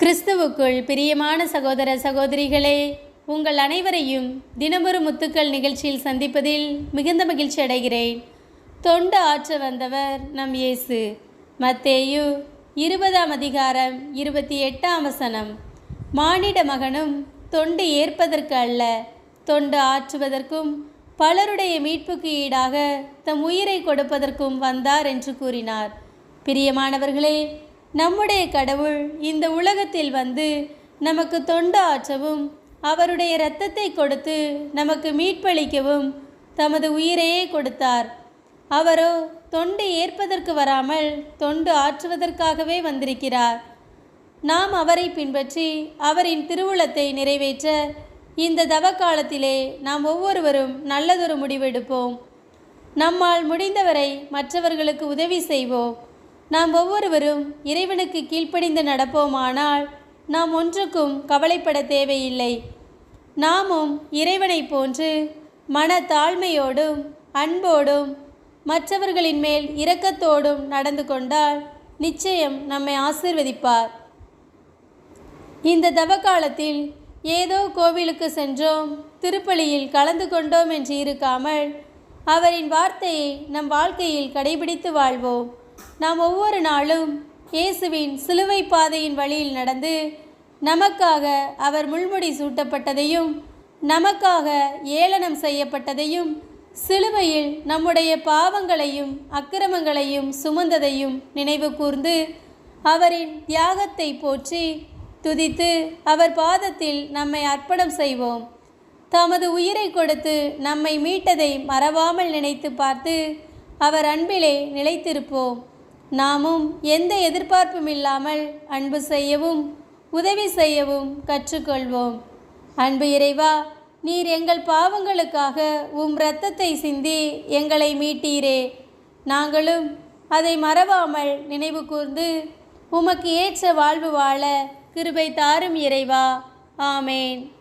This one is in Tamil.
கிறிஸ்துவுக்குள் பிரியமான சகோதர சகோதரிகளே உங்கள் அனைவரையும் தினமொரு முத்துக்கள் நிகழ்ச்சியில் சந்திப்பதில் மிகுந்த மகிழ்ச்சி அடைகிறேன். தொண்டு ஆற்ற வந்தவர் நம் இயேசு. மத்தேயு இருபதாம் அதிகாரம் இருபத்தி எட்டாம் வசனம். மானிட மகனும் தொண்டு ஏற்பதற்கு அல்ல. தொண்டு ஆற்றுவதற்கும் பலருடைய மீட்புக்கு ஈடாக தம் உயிரை கொடுப்பதற்கும் வந்தார் என்று கூறினார். பிரியமானவர்களே நம்முடைய கடவுள் இந்த உலகத்தில் வந்து நமக்கு தொண்டு ஆற்றவும் அவருடைய இரத்தத்தை கொடுத்து நமக்கு மீட்பளிக்கவும் தமது உயிரையே கொடுத்தார். அவரோ தொண்டு ஏற்பதற்கு வராமல் தொண்டு ஆற்றுவதற்காகவே வந்திருக்கிறார். நாம் அவரை பின்பற்றி அவரின் திருவுளத்தை நிறைவேற்ற இந்த தவ காலத்திலே நாம் ஒவ்வொருவரும் நல்லதொரு முடிவெடுப்போம் நம்மால் முடிந்தவரை மற்றவர்களுக்கு உதவி செய்வோம். நாம் ஒவ்வொருவரும் இறைவனுக்கு கீழ்ப்படிந்து நடப்போமானால் நாம் ஒன்றுக்கும் கவலைப்பட தேவையில்லை. நாமும் இறைவனைப் போன்று மன தாழ்மையோடும் அன்போடும் மற்றவர்களின் மேல் இரக்கத்தோடும் நடந்து கொண்டால் நிச்சயம் நம்மை ஆசிர்வதிப்பார். இந்த தவக்காலத்தில் ஏதோ கோவிலுக்கு சென்றோம் திருப்பலியில் கலந்து கொண்டோம் என்று இருக்காமல் அவரின் வார்த்தையை நம் வாழ்க்கையில் கடைபிடித்து வாழ்வோம். நாம் ஒவ்வொரு நாளும் இயேசுவின் சிலுவை பாதையின் வழியில் நடந்து நமக்காக அவர் முள்முடி சூட்டப்பட்டதையும் நமக்காக ஏளனம் செய்யப்பட்டதையும் சிலுவையில் நம்முடைய பாவங்களையும் அக்கிரமங்களையும் சுமந்ததையும் நினைவு கூர்ந்து அவரின் தியாகத்தை போற்றி துதித்து அவர் பாதத்தில் நம்மை அர்ப்பணம் செய்வோம். தமது உயிரை கொடுத்து நம்மை மீட்டதை மறவாமல் நினைத்து பார்த்து அவர் அன்பிலே நிலைத்திருப்போம். நாமும் எந்த எதிர்பார்ப்பும் இல்லாமல் அன்பு செய்யவும் உதவி செய்யவும் கற்றுக்கொள்வோம். அன்பு இறைவா நீர் எங்கள் பாவங்களுக்காக உம் இரத்தத்தை சிந்தி எங்களை மீட்டீரே. நாங்களும் அதை மறவாமல் நினைவு கூர்ந்து உமக்கு ஏற்ற வாழ்வு வாழ கிருபை தாரும் இறைவா. ஆமேன்.